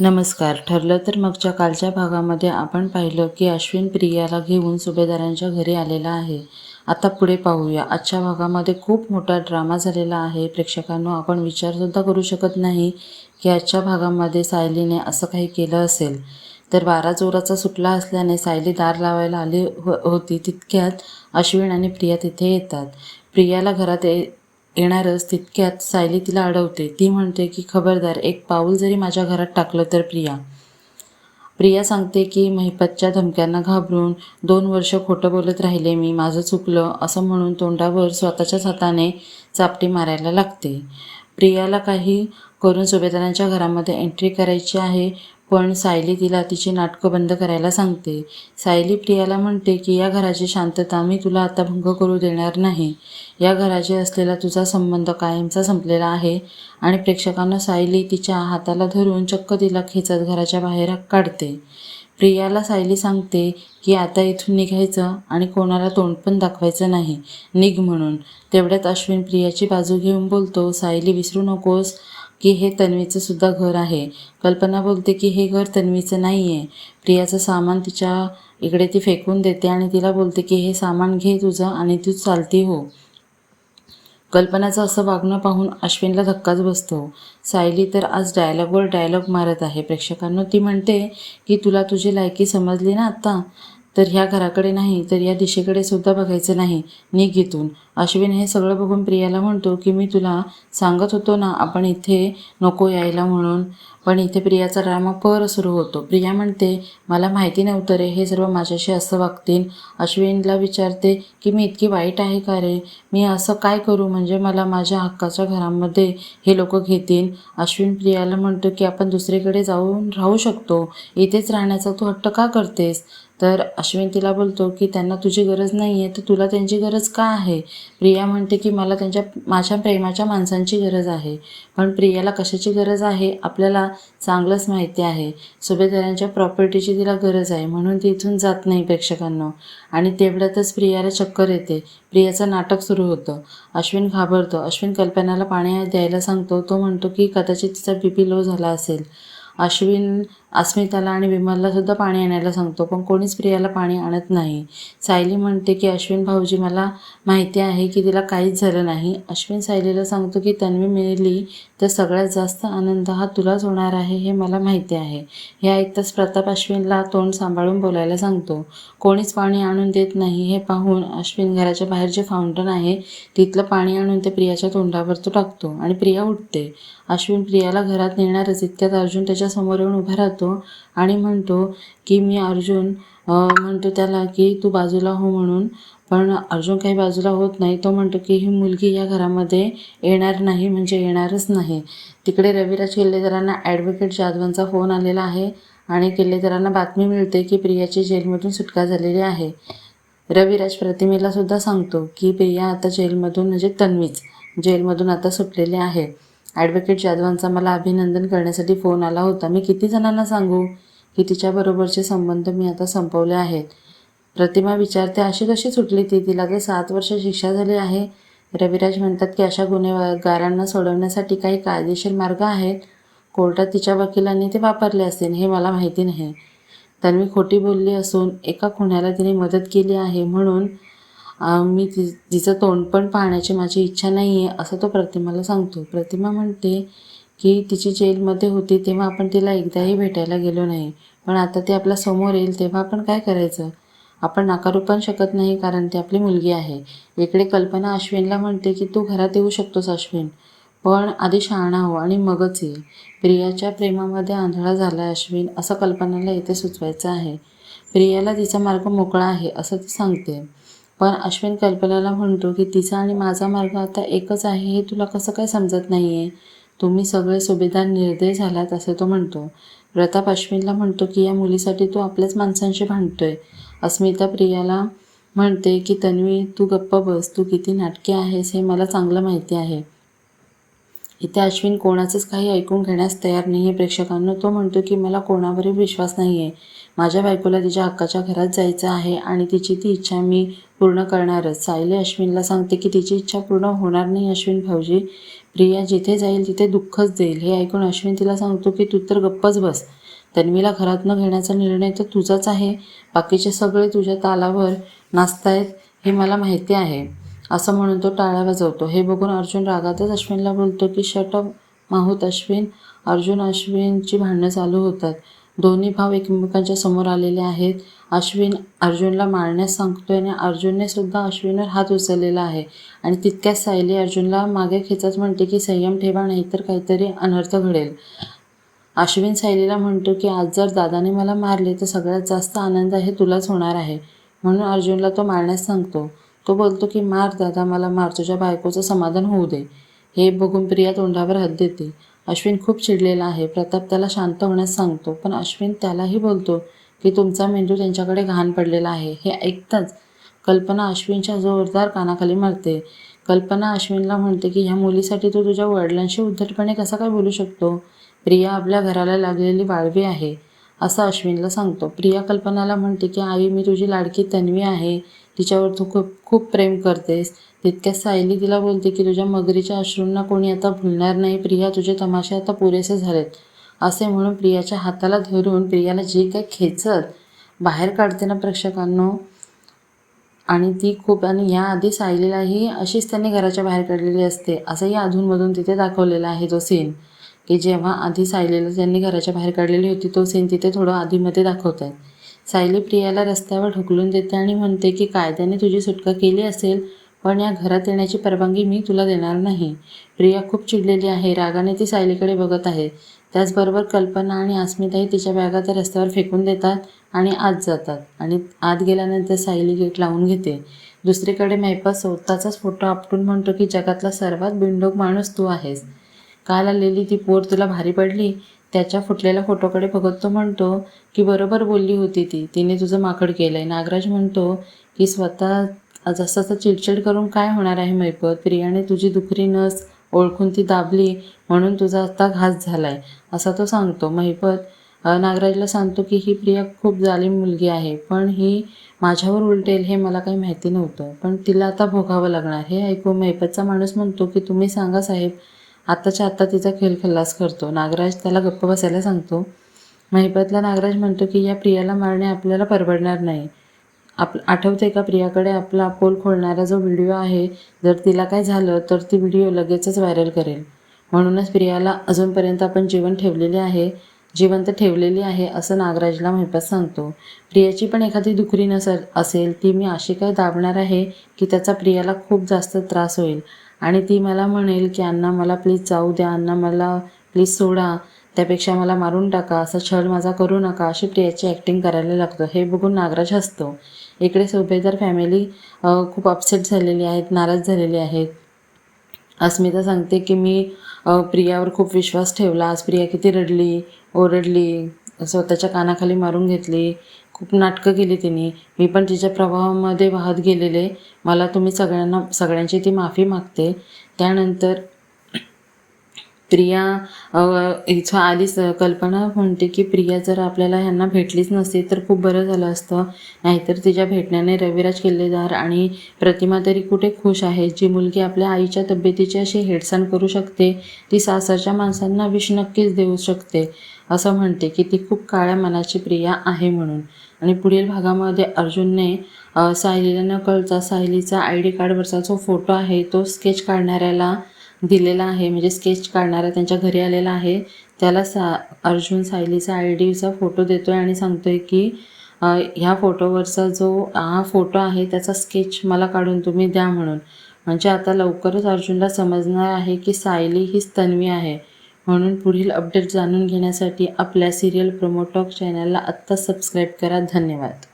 नमस्कार. ठरलं तर मगच्या कालच्या भागामध्ये आपण पाहिलं की अश्विन प्रियाला घेऊन सुभेदारांच्या घरी आलेला आहे. आता पुढे पाहूया. आजच्या भागामध्ये खूप मोठा ड्रामा झालेला आहे. प्रेक्षकांनो आपण विचारसुद्धा करू शकत नाही की आजच्या भागामध्ये सायलीने असं काही केलं असेल. तर वारा जोराचा सुटला असल्याने सायली दार लावायला आली हो होती. तितक्यात अश्विन आणि प्रिया तिथे येतात. प्रियाला घरात ये येणारच तितक्यात सायली तिला अडवते. ती म्हणते की खबरदार एक पाऊल जरी माझ्या घरात टाकलं तर प्रिया. प्रिया सांगते की महिपतच्या धमक्यांना घाबरून दोन वर्ष खोटं बोलत राहिले मी. माझं चुकलं असं म्हणून तोंडावर स्वतःच्याच हाताने चापटी मारायला लागते. प्रियाला काही करून सुभेदारांच्या घरामध्ये एंट्री करायची आहे पण सायली तिला तिची नाटकं बंद करायला सांगते. सायली प्रियाला म्हणते की या घराची शांतता मी तुला आता भंग करू देणार नाही. या घराशी असलेला तुझा संबंध कायमचा संपलेला आहे आणि प्रेक्षकांना सायली तिच्या हाताला धरून चक्क तिला खेचत घराच्या बाहेर काढते. प्रियाला सायली सांगते की आता इथून निघायचं आणि कोणाला तोंड पण दाखवायचं नाही. निघ म्हणून. तेवढ्यात अश्विन प्रियाची बाजू घेऊन बोलतो सायली विसरू नकोस. की हे तन्वीचं सुद्धा घर आहे. कल्पना बोलते की हे घर तन्वीचं नाही आहे प्रियाचं सामान तिच्या इकडे ती फेकून देते आणि तिला बोलते की हे सामान घे तुझं आणि तू चालती हो. कल्पनाचं असं वागणं पाहून अश्विनला धक्काच बसतो. सायली तर आज डायलॉगवर डायलॉग मारत आहे. प्रेक्षकांना ती म्हणते की तुला तुझी लायकी समजली ना आत्ता? तर ह्या घराकडे नाही तर या दिशेकडे सुद्धा बघायचं नाही निघ इथून. अश्विन हे सगळं बघून प्रियाला म्हणतो की मी तुला सांगत होतो ना आपण इथे नको यायला म्हणून. पण इथे प्रियाचा ड्रामा पर सुरू होतो. प्रिया म्हणते मला माहिती नव्हतं रे हे सर्व माझ्याशी असं वागतील. अश्विनला विचारते की मी इतकी वाईट आहे का रे? मी असं काय करू? म्हणजे मला माझ्या हक्काच्या घरामध्ये हे लोक घेतील. अश्विन प्रियाला म्हणतो की आपण दुसरीकडे जाऊन राहू शकतो. इथेच राहण्याचा तू हट्ट का करतेस? तर अश्विन तिला बोलतो की त्यांना तुझी गरज नाही आहे तर तुला त्यांची गरज का आहे? प्रिया म्हणते की मला त्यांच्या माझ्या प्रेमाच्या माणसांची गरज आहे. पण प्रियाला कशाची गरज आहे? आपल्याला चांगलंच माहिती आहे. सुभेदारांच्या प्रॉपर्टीची तिला गरज आहे. म्हणून ती इथून जात नाही प्रेक्षकांना. आणि तेवढ्यातच प्रियाला चक्कर येते. प्रियाचं नाटक सुरू होतं. अश्विन घाबरतो. अश्विन कल्पनाला पाणी द्यायला सांगतो. तो म्हणतो की कदाचित तिचा बी पी लो झाला असेल. अश्विन अस्मिताला आणि विमलला सुद्धा पाणी आणायला सांगतो पण कोणीच प्रियाला पाणी आणत नाही. सायली म्हणते की अश्विन भाऊजी मला माहिती आहे की तिला काहीच झालं नाही. अश्विन सायलीला सांगतो की तन्वी मिळली तर सगळ्यात जास्त आनंद हा तुलाच होणार आहे हे मला माहिती आहे हे ऐकताच प्रताप अश्विनला तोंड सांभाळून बोलायला सांगतो. कोणीच पाणी आणून देत नाही हे पाहून अश्विन घराच्या बाहेर जे फाउंटन आहे. तिथलं पाणी आणून ते प्रियाच्या तोंडावर तो टाकतो आणि प्रिया उठते. अश्विन प्रियाला घरात नेणारच इतक्यात अर्जुन त्याच्यासमोर येऊन उभा राहतो. आणि म्हणतो की मी अर्जुन म्हणतो त्याला की तू बाजूला हो म्हणून. पण अर्जुन काही बाजूला होत नाही. तो म्हणतो की ही मुलगी या घरामध्ये येणार नाही म्हणजे येणारच नाही. तिकडे रविराज किल्लेदारांना ॲडव्होकेट जाधवांचा फोन आलेला आहे आणि किल्लेदारांना बातमी मिळते की प्रियाची जेलमधून सुटका झालेली आहे. रविराज प्रतिमेला सुद्धा सांगतो की प्रिया आता जेलमधून म्हणजे तन्वीच जेलमधून आता सुटलेली आहे. ॲडव्होकेट जाधवांचा मला अभिनंदन करण्यासाठी फोन आला होता. मी किती जणांना सांगू की तिच्याबरोबरचे संबंध मी आता संपवले आहेत. प्रतिमा विचारते अशी कशी सुटली ती? तिला काही सात वर्ष शिक्षा झाली आहे. रविराज म्हणतात की अशा गुन्हेगारांना सोडवण्यासाठी काही कायदेशीर मार्ग आहेत. कोर्टात तिच्या वकिलांनी ते वापरले असतील हे मला माहिती नाही. तन्वी खोटी बोलली असून एका खुण्याला तिने मदत केली आहे म्हणून मी ति तिचं तोंड पण पाहण्याची माझी इच्छा नाही आहे असं तो प्रतिमाला सांगतो. प्रतिमा म्हणते की तिची जेलमध्ये होती तेव्हा आपण तिला एकदाही भेटायला गेलो नाही. पण आता ती आपल्यासमोर येईल तेव्हा आपण काय करायचं? आपण नाकारू पण शकत नाही कारण ती आपली मुलगी आहे. इकडे कल्पना अश्विनला म्हणते की तू घरात येऊ शकतोस अश्विन. पण आधी शहाणा हो आणि मगच ये. प्रियाच्या प्रेमामध्ये आंधळा झाला अश्विन असं कल्पनाला येथे सुचवायचं आहे. प्रियाला तिचा मार्ग मोकळा आहे असं ती सांगते. पण अश्विन कल्पनाला म्हणतो की तिचा आणि माझा मार्ग आता एकच आहे हे तुला कसं काय समजत नाही आहे तुम्ही सगळे सुभेदार निर्दय झालात असं तो म्हणतो. प्रताप अश्विनला म्हणतो की या मुलीसाठी तू आपल्याच माणसांशी भांडतोय. अस्मिता प्रियाला म्हणते की तन्वी तू गप्प बस तू किती नाटके आहेस हे मला चांगलं माहिती आहे. इथे अश्विन कोणाचंच काही ऐकून घेण्यास तयार नाही आहे प्रेक्षकांना. तो म्हणतो की मला कोणावरही विश्वास नाही आहे माझ्या बायकोला तिच्या हक्काच्या घरात जायचं आहे आणि तिची ती इच्छा मी पूर्ण करणारच. सायली अश्विनला सांगते की तिची इच्छा पूर्ण होणार नाही अश्विन भाऊजी. प्रिया जिथे जाईल तिथे दुःखच देईल. हे ऐकून अश्विन तिला सांगतो की तू तर गप्पच बस. तन्वीला घरात न घेण्याचा निर्णय तर तुझाच आहे. बाकीचे सगळे तुझ्या तालावर नाचतायत हे मला माहिती आहे. असं म्हणून तो टाळ्या वाजवतो. हे बघून अर्जुन रागातच अश्विनला बोलतो की शटअप माहूत अश्विन. अर्जुन अश्विनची भांडणं चालू होतात. दोन्ही भाव एकमेकांच्या समोर आलेले आहेत. अश्विन अर्जुनला मारण्यास सांगतोय आणि अर्जुनने सुद्धा अश्विनवर हात उचललेला आहे. आणि तितक्याच सायली अर्जुनला मागे खेचत म्हणते की संयम ठेवा नाहीतर काहीतरी अनर्थ घडेल. अश्विन सायलीला म्हणतो की आज जर दादाने मला मारले तर सगळ्यात जास्त आनंद आहे तुलाच होणार आहे. म्हणून अर्जुनला तो मारण्यास सांगतो. तो बोलतो की मार दादा मला मार तुझ्या बायकोचं समाधान होऊ दे. हे बघून प्रिया तोंडावर हात देते. अश्विन खूप चिडलेला आहे. प्रताप त्याला शांत होण्यास सांगतो. पण अश्विन त्यालाही बोलतो की तुमचा मेंदू त्यांच्याकडे घाण पडलेला आहे. हे ऐकताच कल्पना अश्विनच्या जोरदार कानाखाली मारते. कल्पना अश्विनला म्हणते की ह्या मुलीसाठी तू तुझ्या वडिलांशी उद्धटपणे कसा काय बोलू शकतो? प्रिया आपल्या घराला लागलेली वाळवी आहे असं अश्विनला सांगतो. प्रिया कल्पनाला म्हणते की आई मी तुझी लाडकी तन्वी आहे. तिच्यावर तू खूप खूप प्रेम करतेस. तितक्यात सायली तिला बोलते की तुझ्या मगरीच्या अश्रूंना कोणी आता भुलणार नाही. प्रिया तुझे तमाशे आता पुरेसे झालेत. असे म्हणून प्रियाच्या हाताला धरून प्रियाला जे काही खेचत बाहेर काढते ना प्रेक्षकांनो आणि ती खूप आणि याआधी सायलीलाही अशीच त्यांनी घराच्या बाहेर काढलेली असते. असंही अधूनमधून तिथे दाखवलेला आहे तो सीन की जेव्हा आधी सायलीला त्यांनी घराच्या बाहेर काढलेली होती तो सीन तिथे थोडं आधीमध्ये दाखवत आहेत सायली प्रियाला रस्त्यावर ढकलून देते आणि म्हणते की कायद्याने तुझी सुटका केली असेल पण या घरात येण्याची परवानगी मी तुला देणार नाही. प्रिया खूप चिडलेली आहे. रागाने ती सायलीकडे बघत आहे. त्याचबरोबर कल्पना आणि अस्मिताही तिच्या बॅगा त्या रस्त्यावर फेकून देतात आणि आत जातात. आणि आत गेल्यानंतर सायली गेट लावून घेते. दुसरीकडे मैपा स्वतःचाच फोटो आपटून म्हणतो की जगातला सर्वात बिंडोक माणूस तू आहेस. काल आलेली ती पोर तुला भारी पडली? त्याच्या फुटलेल्या फोटोकडे बघत तो म्हणतो की बरोबर बोलली होती ती. तिने तुझं माकड केलं आहे नागराज म्हणतो की स्वतः जसं चिडचिड करून काय होणार आहे मैपत? प्रियाने तुझी दुखरी नस ओळखून ती दाबली म्हणून तुझा आता घास झाला आहे असा तो सांगतो. महिपत नागराजला सांगतो की ही प्रिया खूप जालीम मुलगी आहे पण ही माझ्यावर उलटेल हे मला काही माहिती नव्हतं. पण तिला आता भोगावं लागणार. हे ऐकून महिपतचा माणूस म्हणतो की तुम्ही सांगा साहेब आत्ताच्या आत्ता तिचा खेळ खल्लास करतो. नागराज त्याला गप्प बसायला सांगतो. महिपतला नागराज म्हणतो की या प्रियाला मारणे आपल्याला परवडणार नाही. आप आठवते का प्रियाकडे आपला पोल खोलणारा जो व्हिडिओ आहे? जर तिला काय झालं तर ती व्हिडिओ लगेचच व्हायरल करेल. म्हणूनच प्रियाला अजूनपर्यंत आपण जीवन ठेवलेले आहे जिवंत ठेवलेली आहे असं नागराजला महिपत सांगतो. प्रियाची पण एखादी दुखरी नसेल असेल ती मी अशी काय दाबणार आहे की त्याचा प्रियाला खूप जास्त त्रास होईल. आणि ती मला म्हणेल की अण्णा मला प्लीज जाऊ द्या. अण्णा मला प्लीज सोडा. त्यापेक्षा मला मारून टाका. असा छळ माझा करू नका. अशी प्रियाची ॲक्टिंग करायला लागतं. हे बघून नागराज हसतो. इकडे सुभेदार फॅमिली खूप अपसेट झालेली आहेत नाराज झालेली आहेत. अस्मिता सांगते की मी प्रियावर खूप विश्वास ठेवला. आज प्रिया किती रडली ओरडली. स्वतःच्या कानाखाली मारून घेतली. खूप नाटकं केली तिने. मी पण तिच्या प्रभावामध्ये वाहत गेलेले. मला तुम्ही सगळ्यांना सगळ्यांची ती माफी मागते. त्यानंतर प्रिया इथं आधीच कल्पना म्हणते की प्रिया जर आपल्याला ह्यांना भेटलीच नसती तर खूप बरं झालं असतं. नाहीतर तिच्या भेटण्याने रविराज किल्लेदार आणि प्रतिमा तरी कुठे खुश आहे? जी मुलगी आपल्या आईच्या तब्येतीची अशी हेडसाण करू शकते ती सासरच्या माणसांना विष नक्कीच देऊ शकते असं म्हणते की ती खूप काळ्या मनाची प्रिया आहे म्हणून. आणि पुढील भागामध्ये अर्जुनने सायलीला न कळता सायलीचा आय डी कार्डवरचा जो फोटो आहे तो स्केच काढणाऱ्याला दिलेला आहे म्हणजे स्केच काढणारा त्यांच्या घरी आलेला आहे. त्याला सा अर्जुन सायलीचा आय डीचा फोटो देतो आहे आणि सांगतो आहे की ह्या फोटोवरचा जो हा फोटो आहे त्याचा स्केच मला काढून तुम्ही द्या म्हणून. म्हणजे आता लवकरच अर्जुनला समजणार आहे की सायली हीच तन्वी आहे. म्हणून पुढील अपडेट जाणून घेण्यासाठी आपल्या सिरियल प्रोमोटॉक चॅनलला आत्ता सबस्क्राईब करा. धन्यवाद.